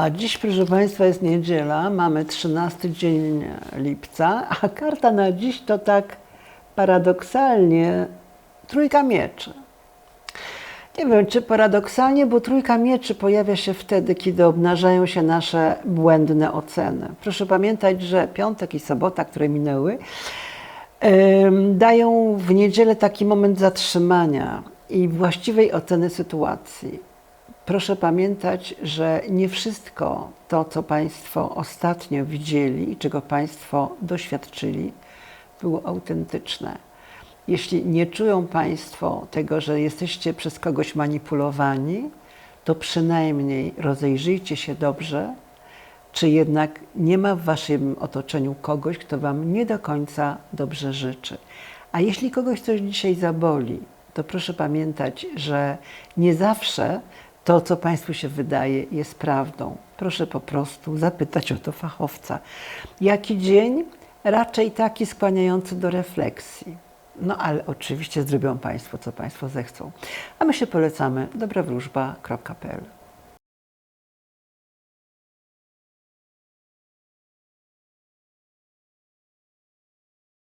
A dziś, proszę Państwa, jest niedziela, mamy 13 dzień lipca, a karta na dziś to tak paradoksalnie trójka mieczy. Nie wiem, czy paradoksalnie, bo trójka mieczy pojawia się wtedy, kiedy obnażają się nasze błędne oceny. Proszę pamiętać, że piątek i sobota, które minęły, dają w niedzielę taki moment zatrzymania i właściwej oceny sytuacji. Proszę pamiętać, że nie wszystko to, co Państwo ostatnio widzieli i czego Państwo doświadczyli, było autentyczne. Jeśli nie czują Państwo tego, że jesteście przez kogoś manipulowani, to przynajmniej rozejrzyjcie się dobrze, czy jednak nie ma w Waszym otoczeniu kogoś, kto Wam nie do końca dobrze życzy. A jeśli kogoś coś dzisiaj zaboli, to proszę pamiętać, że nie zawsze to, co Państwu się wydaje, jest prawdą. Proszę po prostu zapytać o to fachowca. Jaki dzień? Raczej taki skłaniający do refleksji. No ale oczywiście zrobią Państwo, co Państwo zechcą. A my się polecamy dobrowróżba.pl